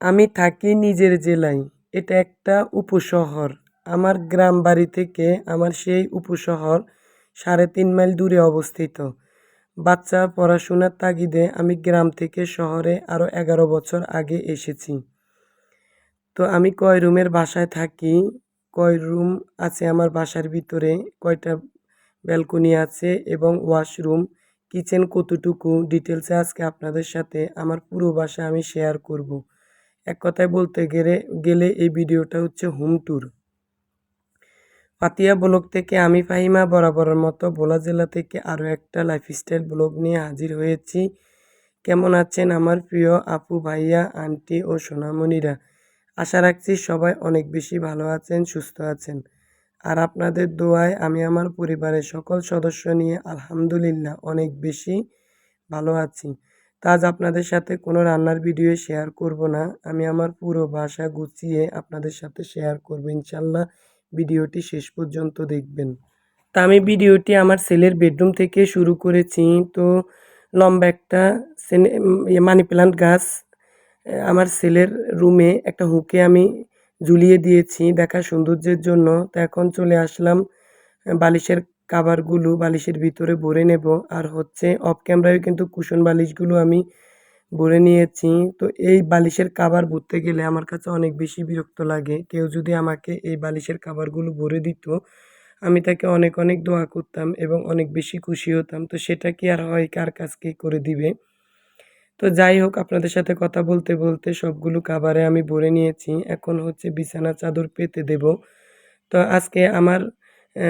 আমি থাকি নিজের জেলায়। এটা একটা উপশহর। আমার গ্রাম বাড়ি থেকে আমার সেই উপশহর সাড়ে তিন মাইল দূরে অবস্থিত। বাচ্চা পড়াশোনার তাগিদে আমি গ্রাম থেকে শহরে আরও এগারো বছর আগে এসেছি। তো আমি কয় রুমের বাসায় থাকি, কয় রুম আছে আমার বাসার ভিতরে, কয়টা ব্যালকনি আছে এবং ওয়াশরুম, কিচেন কতটুকু ডিটেলসে আজকে আপনাদের সাথে আমার পুরো বাসা আমি শেয়ার করব। এক কথায় বলতে গেলে গেলে এই ভিডিওটা হচ্ছে হোম ট্যুর। পাতিয়া ব্লগ থেকে আমি ফাহিমা বরাবরের মতো ভোলা জেলা থেকে আরও একটা লাইফস্টাইল ব্লগ নিয়ে হাজির হয়েছি। কেমন আছেন আমার প্রিয় আপু, ভাইয়া, আন্টি ও সোনামণিরা? আশা রাখছি সবাই অনেক বেশি ভালো আছেন, সুস্থ আছেন। আর আপনাদের দোয়ায় আমি আমার পরিবারের সকল সদস্য নিয়ে আলহামদুলিল্লাহ অনেক বেশি ভালো আছি। আজ আপনাদের সাথে কোনো রান্নার ভিডিও শেয়ার করব না। আমি আমার পুরো বাসা গুছিয়ে আপনাদের সাথে শেয়ার করব। ইনশাল্লাহ ভিডিওটি শেষ পর্যন্ত দেখবেন। তা আমি ভিডিওটি আমার ছেলের বেডরুম থেকে শুরু করেছি। তো লম্বা একটা মানি প্লান্ট গাছ আমার ছেলের রুমে একটা হুকে আমি ঝুলিয়ে দিয়েছি দেখা সৌন্দর্যের জন্য। তো এখন চলে আসলাম বালিশের কাভারগুলো বালিশের ভিতরে ভরে নেব। আর হচ্ছে অফ ক্যামেরায় কিন্তু কুশন বালিশগুলো আমি ভরে নিয়েছি। তো এই বালিশের কাভার ভরতে গেলে আমার কাছে অনেক বেশি বিরক্ত লাগে। কেউ যদি আমাকে এই বালিশের কাভারগুলো ভরে দিত, আমি তাকে অনেক অনেক দোয়া করতাম এবং অনেক বেশি খুশি হতাম। তো সেটা কি আর হয়? কার কাছকে করে দিবে? তো যাই হোক, আপনাদের সাথে কথা বলতে বলতে সবগুলো কাভারে আমি ভরে নিয়েছি। এখন হচ্ছে বিছানা চাদর পেতে দেব। তো আজকে আমার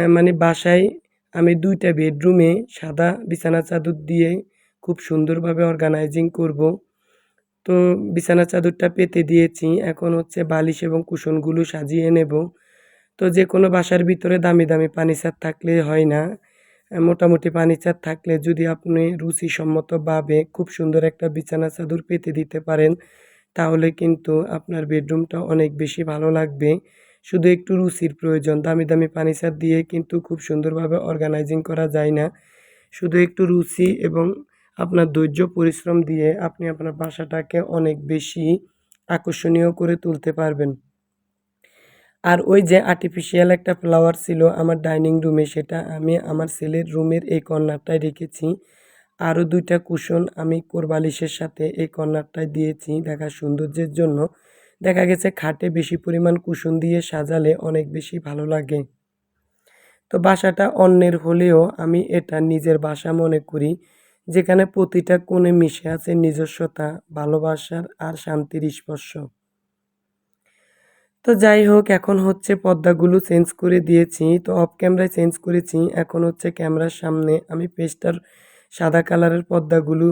মানে বাসায় আমি দুইটা বেডরুমে সাদা বিছানা চাদর দিয়ে খুব সুন্দরভাবে অর্গানাইজিং করব। তো বিছানা চাদরটা পেতে দিয়েছি। এখন হচ্ছে বালিশ এবং কুশনগুলো সাজিয়ে নেব। তো যে কোনো বাসার ভিতরে দামি দামি পানিসার থাকলে হয় না। মোটামুটি ফার্নিচার থাকলে যদি আপনি রুচিসম্মতভাবে খুব সুন্দর একটা বিছানা চাদর পেতে দিতে পারেন, তাহলে কিন্তু আপনার বেডরুমটা অনেক বেশি ভালো লাগবে। শুধু একটু রুচির প্রয়োজন, দামি দামি ফার্নিচার দিয়ে কিন্তু খুব সুন্দরভাবে অর্গানাইজিং করা যায় না। শুধু একটু রুচি এবং আপনার ধৈর্য, পরিশ্রম দিয়ে আপনি আপনার বাসাটাকে অনেক বেশি আকর্ষণীয় করে তুলতে পারবেন। আর ওই যে আর্টিফিশিয়াল একটা ফ্লাওয়ার ছিল আমার ডাইনিং রুমে সেটা আমি আমার ছেলের রুমের এই কর্নারটায় রেখেছি। আরও দুইটা কুশন আমি কোরবালিশের সাথে এই কর্নারটায় দিয়েছি দেখা সৌন্দর্যের জন্য। দেখা গেছে খাটে বেশি পরিমাণ কুশন দিয়ে সাজালে অনেক বেশি ভালো লাগে। তো বাসাটা অন্যের হলেও আমি এটা নিজের বাসা মনে করি, যেখানে প্রতিটা কোণে মিশে আছে নিজস্বতা, ভালোবাসার আর শান্তির স্পর্শ। তো যাই হোক, এখন হচ্ছে পর্দাগুলো চেঞ্জ করে দিয়েছি, তো অফ ক্যামেরায় চেঞ্জ করেছি, এখন হচ্ছে ক্যামেরার সামনে আমি পেস্টার সাদা কালারের পর্দাগুলো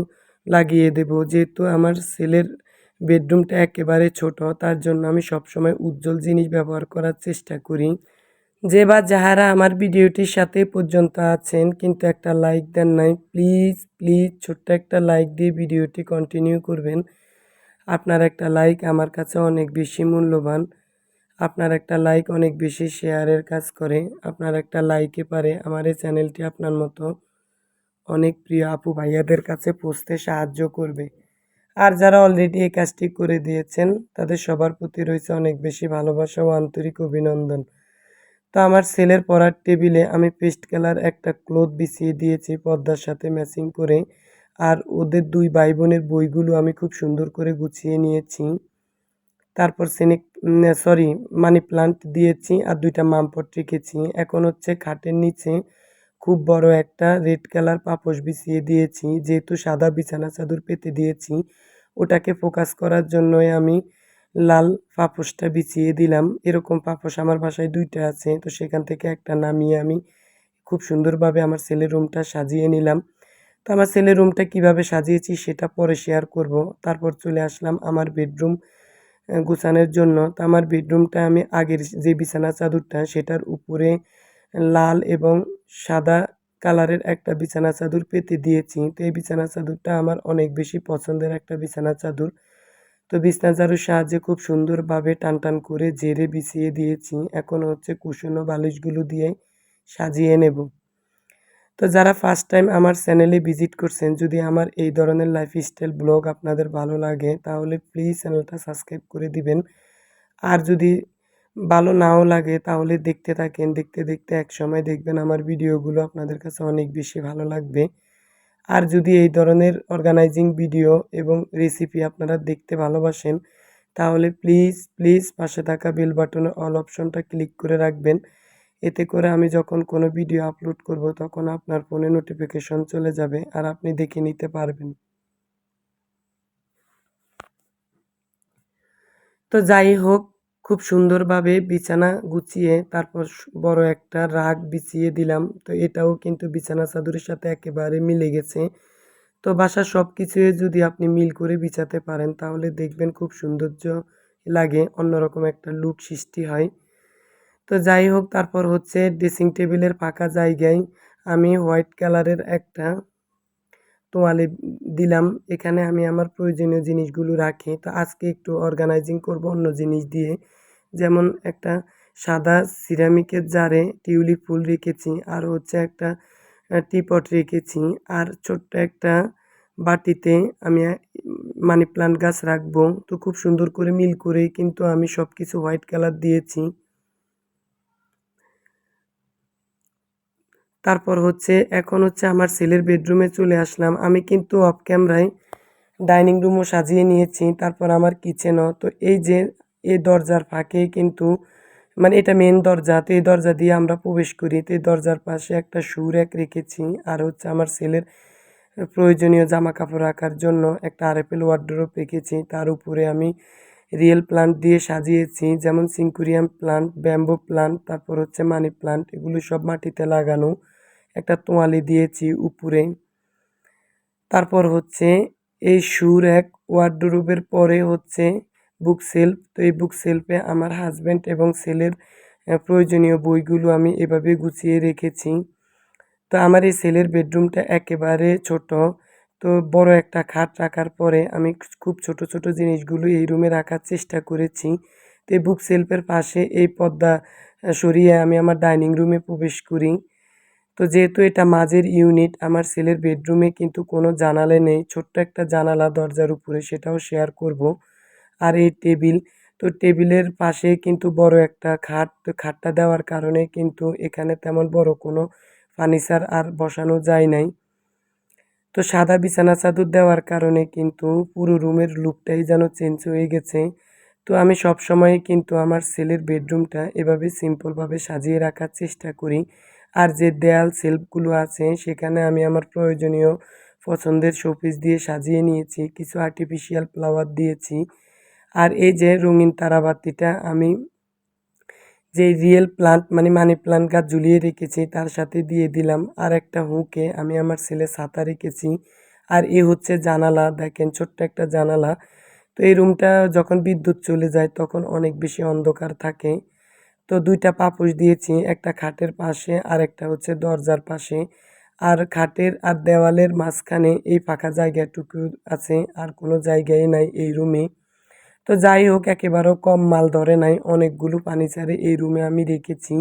লাগিয়ে দেব, যেহেতু আমার ছেলের বেডরুমটা একেবারে ছোট, তার জন্য আমি সবসময় উজ্জ্বল জিনিস ব্যবহার করার চেষ্টা করি। যে বা যাহারা আমার ভিডিওটির সাথে পর্যন্ত আছেন, কিন্তু একটা লাইক দেন নাই, প্লিজ প্লিজ ছোট্ট একটা লাইক দিয়ে ভিডিওটি কন্টিনিউ করবেন। আপনার একটা লাইক আমার কাছে অনেক বেশি মূল্যবান। আপনার একটা লাইক অনেক বেশি শেয়ারের কাজ করে। আপনার একটা লাইকে পারে আমার এই চ্যানেলটি আপনার মতো অনেক প্রিয় আপু ভাইয়াদের কাছে পৌঁছতে সাহায্য করবে। আর যারা অলরেডি এই কাজটি করে দিয়েছেন, তাদের সবার প্রতি রয়েছে অনেক বেশি ভালোবাসা ও আন্তরিক অভিনন্দন। তো আমার ছেলের পড়ার টেবিলে আমি পেস্ট কালার একটা ক্লোথ বিছিয়ে দিয়েছি পর্দার সাথে ম্যাচিং করে। আর ওদের দুই ভাই বোনের বইগুলো আমি খুব সুন্দর করে গুছিয়ে নিয়েছি। তারপর সিনিক সরি মানি প্লান্ট দিয়েছি আর দুইটা মামপট রেখেছি। এখন হচ্ছে খাটের নিচে খুব বড় একটা রেড কালার পাপোশ বিছিয়ে দিয়েছি, যেহেতু সাদা বিছানা চাদর পেতে দিয়েছি, ওটাকে ফোকাস করার জন্যই আমি লাল পাপোশটা বিছিয়ে দিলাম। এরকম পাপোশ আমার বাসায় দুইটা আছে, তো সেখান থেকে একটা নামিয়ে আমি খুব সুন্দরভাবে আমার ছেলের রুমটা সাজিয়ে নিলাম। তো আমার ছেলের রুমটা কীভাবে সাজিয়েছি সেটা পরে শেয়ার করব। তারপর চলে আসলাম আমার বেডরুম গুছানোর জন্য। তো আমার বেডরুমটা আমি আগের যে বিছানা চাদরটা, সেটার উপরে লাল এবং সাদা কালারের একটা বিছানা চাদর পেতে দিয়েছি। তো এই বিছানা চাদরটা আমার অনেক বেশি পছন্দের একটা বিছানা চাদর। তো বিছানা চাদুর সাহায্যে খুব সুন্দরভাবে টান টান করে জেরে বিছিয়ে দিয়েছি। এখন হচ্ছে কুশন ও বালিশগুলো দিয়ে সাজিয়ে নেব। তো যারা ফার্স্ট টাইম আমার চ্যানেলে ভিজিট করছেন, যদি আমার এই ধরনের লাইফস্টাইল ব্লগ আপনাদের ভালো লাগে, তাহলে প্লিজ চ্যানেলটা সাবস্ক্রাইব করে দিবেন। আর যদি ভালো নাও লাগে তাহলে দেখতে থাকেন। দেখতে দেখতে এক সময় দেখবেন আমার ভিডিওগুলো আপনাদের কাছে অনেক বেশি ভালো লাগবে। আর যদি এই ধরনের অর্গানাইজিং ভিডিও এবং রেসিপি আপনারা দেখতে ভালোবাসেন, তাহলে প্লিজ প্লিজ পাশে থাকা বেল বাটনে অল অপশনটা ক্লিক করে রাখবেন। এতে করে আমি যখন কোনো ভিডিও আপলোড করব, তখন আপনার ফোনে নোটিফিকেশন চলে যাবে আর আপনি দেখে নিতে পারবেন। তো যাই হোক খুব সুন্দরভাবে বিছানা গুছিয়ে তারপর বড় একটা রাগ বিছিয়ে দিলাম। তো এটাও কিন্তু বিছানা চাদরের সাথে একেবারে মিলে গেছে। তো বাসার সব কিছুই যদি আপনি মিল করে বিছাতে পারেন, তাহলে দেখবেন খুব সৌন্দর্য লাগে, অন্যরকম একটা লুক সৃষ্টি হয়। তো যাই হোক, তারপর হচ্ছে ড্রেসিং টেবিলের ফাঁকা জায়গায় আমি হোয়াইট কালারের একটা তোয়ালে দিলাম। এখানে আমি আমার প্রয়োজনীয় জিনিসগুলো রাখি। তো আজকে একটু অর্গানাইজিং করব অন্য জিনিস দিয়ে। যেমন একটা সাদা সিরামিকের জারে টিউলিপ ফুল রেখেছি, আর হচ্ছে একটা টিপট রেখেছি, আর ছোট্ট একটা বাটিতে আমি মানি প্লান্ট গাছ রাখব। তো খুব সুন্দর করে মিল করে কিন্তু আমি সব কিছু হোয়াইট কালার দিয়েছি। তারপর হচ্ছে এখন হচ্ছে আমার ছেলের বেডরুমে চলে আসলাম। আমি কিন্তু অফ ক্যামেরায় ডাইনিং রুমও সাজিয়ে নিয়েছি, তারপর আমার কিচেনও তো এই যে এই দরজার ফাঁকে কিন্তু মানে এটা মেন দরজা। তো এই দরজা দিয়ে আমরা প্রবেশ করি। তো এই দরজার পাশে একটা শু র্যাক রেখেছি। আর হচ্ছে আমার ছেলের প্রয়োজনীয় জামা কাপড় রাখার জন্য একটা আরএফএল ওয়ার্ড্রোপ রেখেছি। তার উপরে আমি রিয়েল প্লান্ট দিয়ে সাজিয়েছি। যেমন সিঙ্কুরিয়াম প্লান্ট ব্যাম্বো প্লান্ট তারপর হচ্ছে মানি প্লান্ট এগুলো সব মাটিতে লাগানো। একটা তোয়ালি দিয়েছি উপরে। তারপর হচ্ছে এই সুর এক ওয়ার্ডরোবের পরে হচ্ছে বুক সেলফ তো এই বুক সেলফে আমার হাজব্যান্ড এবং আহ, প্রয়োজনীয় বইগুলো আমি এভাবে গুছিয়ে রেখেছি। তো আমার এই ছেলের বেডরুমটা একেবারে ছোট তো বড় একটা খাট রাখার পরে আমি খুব ছোট ছোট জিনিসগুলো এই রুমে রাখার চেষ্টা করেছি। তো এই বুক সেলফের পাশে এই আহ, সরিয়ে আমি আমার ডাইনিং রুমে প্রবেশ করি। তো যেহেতু এটা মাঝের ইউনিট আমার ছেলের বেডরুমে কিন্তু কোনো জানালে নেই ছোট্ট একটা জানালা দরজার উপরে সেটাও শেয়ার করব। আর এই টেবিল। তো টেবিলের পাশে কিন্তু বড় একটা খাট। তো খাটটা দেওয়ার কারণে কিন্তু এখানে তেমন বড় কোনো ফার্নিচার আর বসানো যায় নাই। তো সাদা বিছানা চাদর দেওয়ার কারণে কিন্তু পুরো রুমের লুকটাই যেন চেঞ্জ হয়ে গেছে। তো আমি সব সময় কিন্তু আমার ছেলের বেডরুমটা এভাবে সিম্পলভাবে সাজিয়ে রাখার চেষ্টা করি। আর যে দেয়াল সেলফগুলো আছে, সেখানে আমি আমার প্রয়োজনীয় পছন্দের শোপিস দিয়ে সাজিয়ে নিয়েছি, কিছু আর্টিফিশিয়াল ফ্লাওয়ার দিয়েছি। আর এই যে রঙিন তারাবাতিটা আমি যে রিয়েল প্লান্ট মানে মানি প্লান্ট গাছ ঝুলিয়ে রেখেছি, তার সাথে দিয়ে দিলাম। আর একটা হুকে আমি আমার ছেলে ছাতা রেখেছি। আর এ হচ্ছে জানালা, দেখেন ছোট্ট একটা জানালা। তো এই রুমটা যখন বিদ্যুৎ চলে যায়, তখন অনেক বেশি অন্ধকার থাকে। তো দুইটা পাপোশ দিয়েছি, একটা খাটের পাশে আর একটা হচ্ছে দরজার পাশে। আর খাটের আর দেওয়ালের মাঝখানে এই ফাঁকা জায়গাটুকু আছে, আর কোনো জায়গায় নাই এই রুমে। তো যাই হোক, একেবারেও কম মাল ধরে নাই। অনেকগুলো ফার্নিচারে এই রুমে আমি রেখেছি।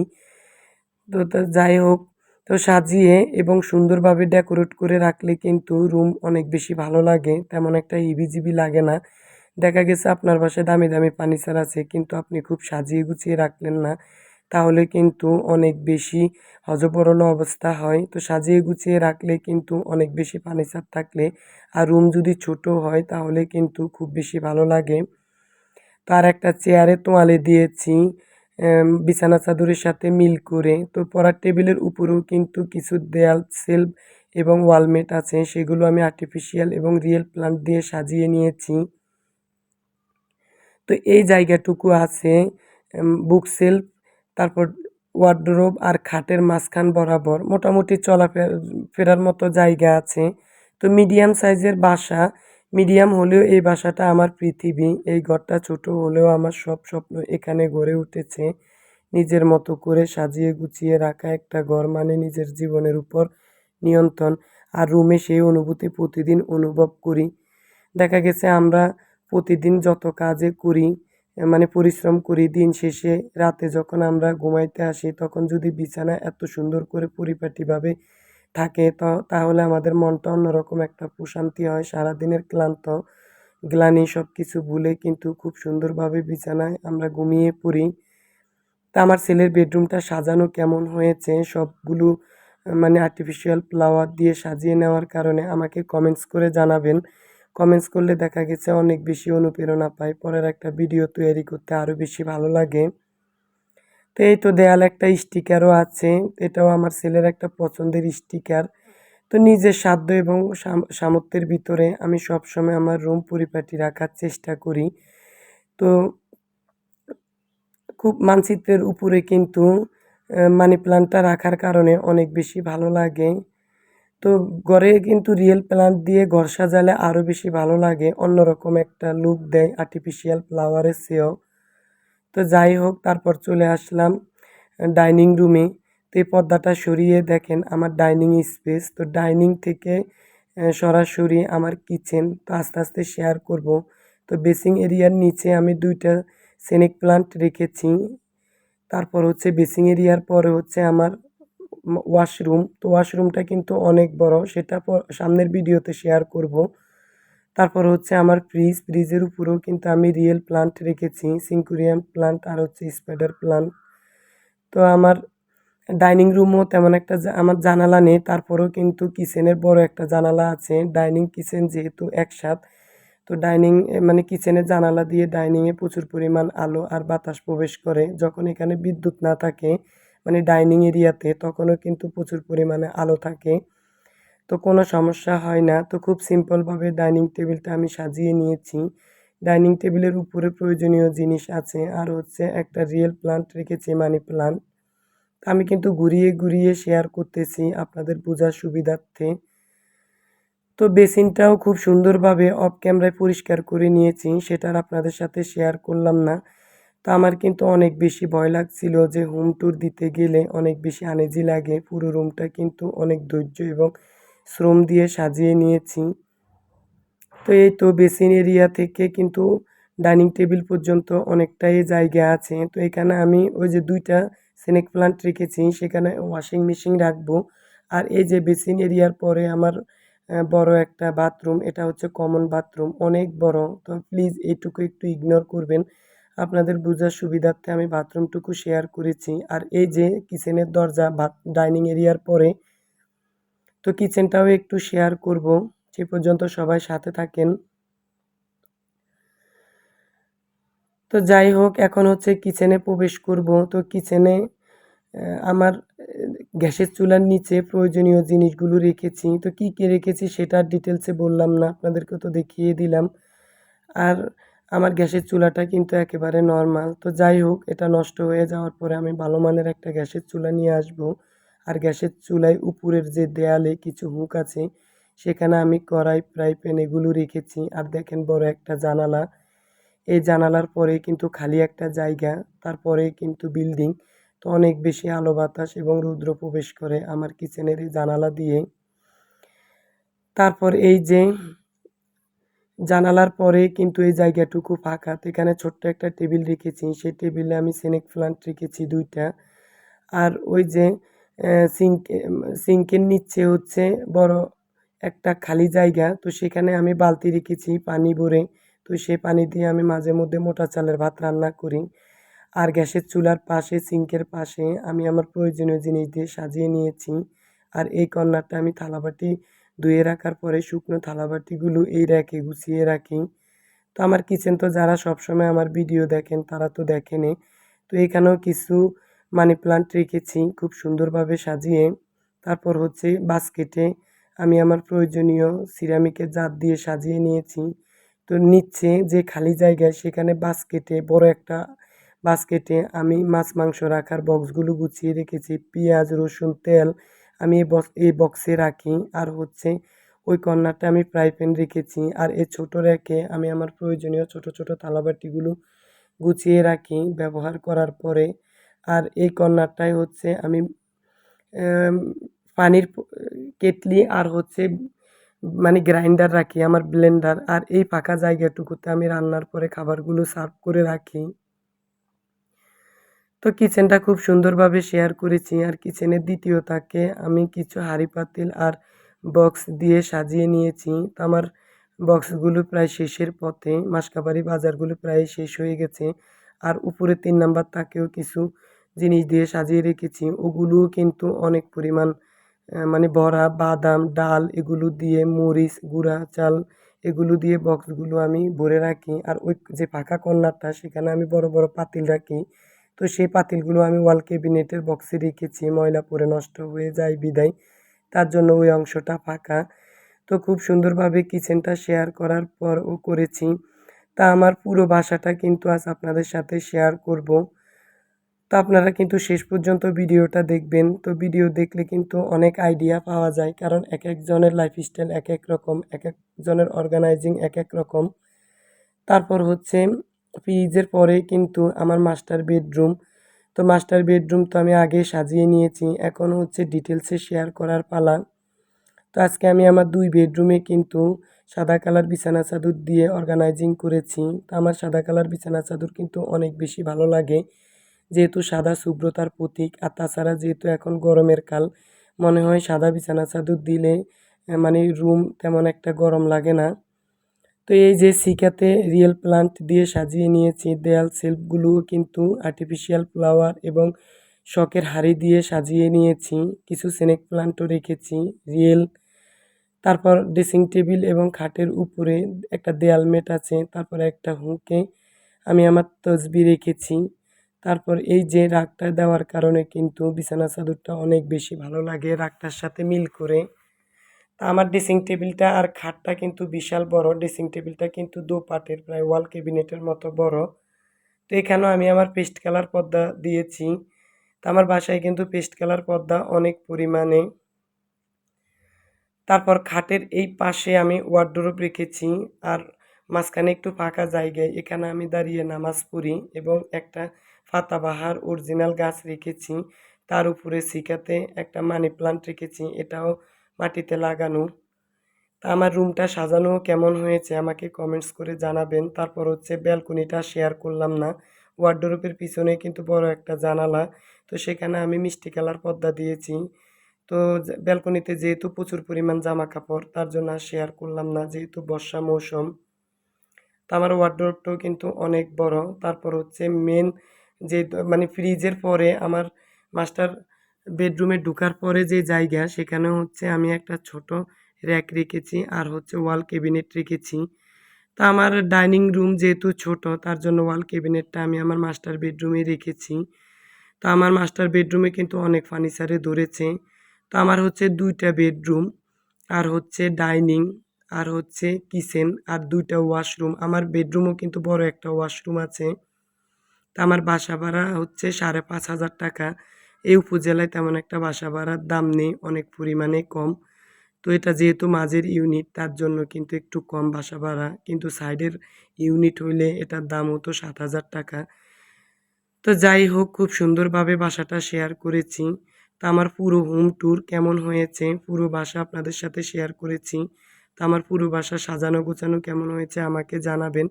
তো যাই হোক, তো সাজিয়ে এবং সুন্দরভাবে ডেকোরেট করে রাখলে কিন্তু রুম অনেক বেশি ভালো লাগে। তেমন একটা হিবিজিবি লাগে না। দেখা গেছে আপনার বাসায় দামি দামি ফার্নিচার আছে, কিন্তু আপনি খুব সাজিয়ে গুছিয়ে রাখলেন না। তাহলে কিন্তু অনেক বেশি হজবরল অবস্থা হয়। তো সাজিয়ে গুছিয়ে রাখলে কিন্তু অনেক বেশি ফার্নিচার থাকলে আর রুম যদি ছোট হয়, তাহলে কিন্তু খুব বেশি ভালো লাগে। তার একটা চেয়ারে তোয়ালে দিয়েছি বিছানা চাদরের সাথে মিল করে। তো পড়ার টেবিলের উপরেও কিন্তু কিছু দেয়াল, সেলফ এবং ওয়ালমেট আছে। সেগুলো আমি আর্টিফিশিয়াল এবং রিয়েল প্লান্ট দিয়ে সাজিয়ে নিয়েছি। তো এই জায়গাটুকু আছে বুক সেলফ তারপর ওয়ার্ডরোব আর খাটের মাঝখান বরাবর। মোটামুটি চলা ফেরার মতো জায়গা আছে। তো মিডিয়াম সাইজের বাসা মিডিয়াম হলেও এই বাসাটা আমার পৃথিবী, এই ঘরটা ছোট হলেও আমার সব স্বপ্ন এখানে গড়ে উঠেছে। নিজের মতো করে সাজিয়ে গুছিয়ে রাখা একটা ঘর মানে নিজের জীবনের উপর নিয়ন্ত্রণ। আর রুমে সেই অনুভূতি প্রতিদিন অনুভব করি। দেখা গেছে আমরা প্রতিদিন যত কাজে করি মানে পরিশ্রম করি দিন শেষে, রাতে যখন আমরা ঘুমাইতে আসি, তখন যদি বিছানা এত সুন্দর করে পরিপাটিভাবে থাকে, তো তাহলে আমাদের মনটা অন্যরকম একটা প্রশান্তি হয়, সারাদিনের ক্লান্ত, গ্লানি সব কিছু ভুলে কিন্তু খুব সুন্দরভাবে বিছানায় আমরা ঘুমিয়ে পড়ি। তা আমার ছেলের বেডরুমটা সাজানো কেমন হয়েছে, সবগুলো মানে আর্টিফিশিয়াল ফ্লাওয়ার দিয়ে সাজিয়ে নেওয়ার কারণে আমাকে কমেন্টস করে জানাবেন। কমেন্টস করলে দেখা গেছে অনেক বেশি অনুপ্রেরণা পাই, পরের একটা ভিডিও তৈরি করতে আরও বেশি ভালো লাগে। তো এই তো দেয়ালে একটা স্টিকারও আছে, এটাও আমার ছেলের একটা পছন্দের স্টিকার। তো নিজের সাধ্য এবং সাম- সামর্থ্যের ভিতরে আমি সবসময় আমার রুম পরিপাটি রাখার চেষ্টা করি। তো খুব মানচিত্রের উপরে কিন্তু মানি প্ল্যান্টটা রাখার কারণে অনেক বেশি ভালো লাগে। তো ঘরে কিন্তু রিয়েল প্ল্যান্ট দিয়ে ঘর সাজালে আরও বেশি ভালো লাগে। অন্যরকম একটা লুক দেয় আর্টিফিশিয়াল ফ্লাওয়ারের চেয়েও। তো যাই হোক, তারপর চলে আসলাম ডাইনিং রুমে। তো এই পর্দাটা সরিয়ে দেখেন, আমার ডাইনিং স্পেস। তো ডাইনিং থেকে সরাসরি আমার কিচেন। তো আস্তে আস্তে শেয়ার করব। তো বেসিং এরিয়ার নিচে আমি দুইটা সেনিক প্লান্ট রেখেছি। তারপর হচ্ছে বেসিং এরিয়ার পরে হচ্ছে আমার ওয়াশরুম। তো ওয়াশরুমটা কিন্তু অনেক বড়, সেটা সামনের ভিডিওতে শেয়ার করব। তারপর হচ্ছে আমার ফ্রিজ ফ্রিজের উপরেও কিন্তু আমি রিয়েল প্লান্ট রেখেছি, সিঙ্কুরিয়াম প্লান্ট আর হচ্ছে স্পাইডার প্লান্ট তো আমার ডাইনিং রুমও তেমন একটা আমার জানালা নেই, তারপরেও কিন্তু কিচেনের বড় একটা জানালা আছে। ডাইনিং কিচেন যেহেতু একসাথ, তো ডাইনিং মানে কিচেনের জানালা দিয়ে ডাইনিংয়ে প্রচুর পরিমাণ আলো আর বাতাস প্রবেশ করে। যখন এখানে বিদ্যুৎ না থাকে মানে ডাইনিং এরিয়াতে তখনও কিন্তু প্রচুর পরিমাণে আলো থাকে। তো কোনো সমস্যা হয় না। তো খুব সিম্পলভাবে ডাইনিং টেবিলটা আমি সাজিয়ে নিয়েছি। ডাইনিং টেবিলের উপরে প্রয়োজনীয় জিনিস আছে। আর হচ্ছে একটা রিয়েল প্লান্ট রেখেছি মানি প্লান্ট আমি কিন্তু ঘুরিয়ে ঘুরিয়ে শেয়ার করতেছি আপনাদের বোঝার সুবিধার্থে। তো বেসিনটাও খুব সুন্দরভাবে অফ ক্যামেরায় পরিষ্কার করে নিয়েছি। সেটার আপনাদের সাথে শেয়ার করলাম না। তো আমার কিন্তু অনেক বেশি ভয় লাগছিল যে হোম ট্যুর দিতে গেলে অনেক বেশি আনেজি লাগে। পুরো রুমটা কিন্তু অনেক ধৈর্য এবং শ্রম দিয়ে সাজিয়ে নিয়েছি। তো এই তো বেসিন এরিয়া থেকে কিন্তু ডাইনিং টেবিল পর্যন্ত অনেকটাই জায়গা আছে। তো এখানে আমি ওই যে দুইটা স্নেক প্লান্ট রেখেছি, সেখানে ওয়াশিং মেশিন রাখব। আর এই যে বেসিন এরিয়ার পরে আমার বড় একটা বাথরুম, এটা হচ্ছে কমন বাথরুম, অনেক বড়। তো প্লিজ এইটুকু একটু ইগনোর করবেন। আপনাদের বোঝার সুবিধার্থে আমি বাথরুমটুকু শেয়ার করেছি। আর এই যে কিচেনের দরজা ডাইনিং এরিয়ার পরে তো কিচেনটাও একটু শেয়ার করব। সে পর্যন্ত সবাই সাথে থাকেন। তো যাই হোক, এখন হচ্ছে কিচেনে প্রবেশ করব। তো কিচেনে আমার গ্যাসের চুলার নিচে প্রয়োজনীয় জিনিসগুলো রেখেছি। তো কী কী রেখেছি সেটা ডিটেলসে বললাম না আপনাদেরকে তো দেখিয়ে দিলাম। আর আমার গ্যাসের চুলাটা কিন্তু একেবারে নর্মাল তো যাই হোক, এটা নষ্ট হয়ে যাওয়ার পরে আমি ভালো মানের একটা গ্যাসের চুলা নিয়ে আসব। আর গ্যাসের চুলায় উপরের যে দেয়ালে কিছু হুক আছে, সেখানে আমি কড়াই, ফ্রাই প্যান এগুলো রেখেছি। আর দেখেন বড় একটা জানালা। এই জানালার পরে কিন্তু খালি একটা জায়গা, তারপরে কিন্তু বিল্ডিং। তো অনেক বেশি আলো বাতাস এবং রৌদ্র প্রবেশ করে আমার কিচেনের এই জানালা দিয়ে। তারপর এই যে জানালার পরে কিন্তু এই জায়গাটুকু ফাঁকা। তো এখানে ছোট্ট একটা টেবিল রেখেছি। সেই টেবিলে আমি সিনেক প্লান্ট রেখেছি দুইটা। আর ওই যে সিঙ্ক সিঙ্কের নিচে হচ্ছে বড় একটা খালি জায়গা। তো সেখানে আমি বালতি রেখেছি পানি ভরে। তো সেই পানি দিয়ে আমি মাঝে মধ্যে মোটা চালের ভাত রান্না করি। আর গ্যাসের চুলার পাশে সিঙ্কের পাশে আমি আমার প্রয়োজনীয় জিনিস দিয়ে সাজিয়ে নিয়েছি। আর এই কর্নারটা আমি থালাবাটি ধুয়ে রাখার পরে শুকনো থালাবাটিগুলো এই র্যাকে গুছিয়ে রাখি। তো আমার কিচেন তো যারা সবসময় আমার ভিডিও দেখেন তারা তো দেখেনি তো এখানেও কিছু মানি প্লান্ট রেখেছি, খুব সুন্দরভাবে সাজিয়ে। তারপর হচ্ছে বাস্কেটে আমি আমার প্রয়োজনীয় সিরামিকের জাত দিয়ে সাজিয়ে নিয়েছি। তো নিচ্ছে যে খালি জায়গায় সেখানে বাস্কেটে, বড় একটা বাস্কেটে আমি মাছ, মাংস রাখার বক্সগুলো গুছিয়ে রেখেছি। পেঁয়াজ, রসুন, তেল আমি এই বক্স, এই বক্সে রাখি। আর হচ্ছে ওই কর্নারটা আমি ফ্রাই প্যান রেখেছি। আর এই ছোটো র্যাকে আমি আমার প্রয়োজনীয় ছোট ছোট থালাবাটিগুলো গুছিয়ে রাখি। ব্যবহার করার পরে আর এই কর্নারটাই হচ্ছে আমি পানির কেটলি আর হচ্ছে মানে গ্রাইন্ডার রাখি, আমার ব্লেন্ডার। আর এই ফাঁকা জায়গাটুকুতে আমি রান্নার পরে খাবারগুলো সার্ভ করে রাখি। তো কিচেনটা খুব সুন্দরভাবে শেয়ার করেছি। আর কিচেনের দ্বিতীয় তাকে আমি কিছু হাঁড়ি পাতিল আর বক্স দিয়ে সাজিয়ে নিয়েছি। তো আমার বক্সগুলো প্রায় শেষের পথে, মাসকাবাড়ি বাজারগুলো প্রায় শেষ হয়ে গেছে। আর উপরে তিন নাম্বার তাকেও কিছু জিনিস দিয়ে সাজিয়ে রেখেছি। ওগুলোও কিন্তু অনেক পরিমাণ মানে বড়া, বাদাম, ডাল এগুলো দিয়ে, মরিচ গুঁড়া, চাল এগুলো দিয়ে বক্সগুলো আমি ভরে রাখি। আর ওই যে ফাঁকা কর্নারটা সেখানে আমি বড় বড় পাতিল রাখি। তো সেই পাতিলগুলো আমি ওয়াল ক্যাবিনেটের বক্সে রেখেছি। ময়লা পরে নষ্ট হয়ে যায় বিদায়। তার জন্য ওই অংশটা ফাঁকা। তো খুব সুন্দরভাবে কিচেনটা শেয়ার করার পর ও করেছি। তা আমার পুরো বাসাটা কিন্তু আজ আপনাদের সাথে শেয়ার করব। তো আপনারা কিন্তু শেষ পর্যন্ত ভিডিওটা দেখবেন। তো ভিডিও দেখলে কিন্তু অনেক আইডিয়া পাওয়া যায়, কারণ এক একজনের লাইফস্টাইল এক এক রকম, এক একজনের অর্গানাইজিং এক এক রকম। তারপর হচ্ছে ফ্রিজের পরে কিন্তু আমার মাস্টার বেডরুম তো মাস্টার বেডরুম তো আমি আগে সাজিয়ে নিয়েছি, এখন হচ্ছে ডিটেলসে শেয়ার করার পালা। তো আজকে আমি আমার দুই বেডরুমে কিন্তু সাদা কালার বিছানা চাদর দিয়ে অর্গানাইজিং করেছি। তো আমার সাদা কালার বিছানা চাদর কিন্তু অনেক বেশি ভালো লাগে। যেহেতু সাদা শুভ্রতার প্রতীক, আর তাছাড়া যেহেতু এখন গরমের কাল, মনে হয় সাদা বিছানা চাদর দিলে মানে রুম তেমন একটা গরম লাগে না। তো এই যে সিকাতে রিয়েল প্লান্ট দিয়ে সাজিয়ে নিয়েছি, দেয়াল সেলফগুলোও কিন্তু আর্টিফিশিয়াল ফ্লাওয়ার এবং শখের হাড়ি দিয়ে সাজিয়ে নিয়েছি, কিছু স্নেক প্লান্টও রেখেছি রিয়েল তারপর ড্রেসিং টেবিল এবং খাটের উপরে একটা দেয়াল মেট আছে, তারপরে একটা হুঁকে আমি আমার তসবি রেখেছি। তারপর এই যে রাগটা দেওয়ার কারণে কিন্তু বিছানা চাদরটা অনেক বেশি ভালো লাগে রাগটার সাথে মিল করে। তা আমার ড্রেসিং টেবিলটা আর খাটটা কিন্তু বিশাল বড়। ড্রেসিং টেবিলটা কিন্তু দু পাটের, প্রায় ওয়াল ক্যাবিনেটের মতো বড়। তো এখানেও আমি আমার পেস্ট কালার পর্দা দিয়েছি। তা আমার বাসায় কিন্তু পেস্ট কালার পর্দা অনেক পরিমাণে। তারপর খাটের এই পাশে আমি ওয়ার্ডরোব রেখেছি আর মাঝখানে একটু ফাঁকা জায়গায়। এখানে আমি দাঁড়িয়ে নামাজ পড়ি এবং একটা পাতাবাহার অরিজিনাল গাছ রেখেছি। তার উপরে শিকাতে একটা মানি প্লান্ট রেখেছি, এটাও মাটিতে লাগানো তা আমার রুমটা সাজানো কেমন হয়েছে আমাকে কমেন্টস করে জানাবেন। তারপর হচ্ছে ব্যালকনিটা শেয়ার করলাম না। ওয়ার্ডরোবের পিছনে কিন্তু বড় একটা জানালা। তো সেখানে আমি মিষ্টি কালার পর্দা দিয়েছি। তো ব্যালকনিতে যেহেতু প্রচুর পরিমাণ জামা কাপড় তার জন্য আর শেয়ার করলাম না যেহেতু বর্ষা মৌসুম। তো আমার ওয়ার্ডরোবটাও কিন্তু অনেক বড়। তারপর হচ্ছে মেন যে মানে ফ্রিজের পরে আমার মাস্টার বেডরুমে ঢুকার পরে যে জায়গা, সেখানে হচ্ছে আমি একটা ছোট র্যাক রেখেছি আর হচ্ছে ওয়াল ক্যাবিনেট রেখেছি। তা আমার ডাইনিং রুম যেহেতু ছোট, তার জন্য ওয়াল ক্যাবিনেটটা আমি আমার মাস্টার বেডরুমে রেখেছি। তা আমার মাস্টার বেডরুমে কিন্তু অনেক ফার্নিচারে ধরেছে। তো আমার হচ্ছে দুইটা বেডরুম আর হচ্ছে ডাইনিং আর হচ্ছে কিচেন আর দুইটা ওয়াশরুম। আমার বেডরুমও কিন্তু বড় একটা ওয়াশরুম আছে। তা আমার বাসা ভাড়া হচ্ছে সাড়ে পাঁচ হাজার টাকা। এই উপজেলায় তেমন একটা বাসা ভাড়ার দাম নেই, অনেক পরিমাণে কম। তো এটা যেহেতু মাঝের ইউনিট, তার জন্য কিন্তু একটু কম বাসা ভাড়া। কিন্তু সাইডের ইউনিট হইলে এটার দাম হতো সাত হাজার টাকা। তো যাই হোক, খুব সুন্দরভাবে বাসাটা শেয়ার করেছি। তা আমার পুরো হোম ট্যুর কেমন হয়েছে, পুরো বাসা আপনাদের সাথে শেয়ার করেছি। তা আমার পুরো বাসা সাজানো গোছানো কেমন হয়েছে আমাকে জানাবেন।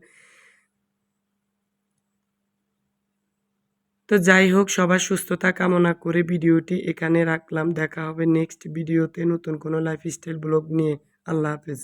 তো যাই হোক, সবার সুস্থতা কামনা করে ভিডিওটি এখানে রাখলাম। দেখা হবে নেক্সট ভিডিওতে নতুন কোনো লাইফস্টাইল ব্লগ নিয়ে। আল্লাহ হাফেজ।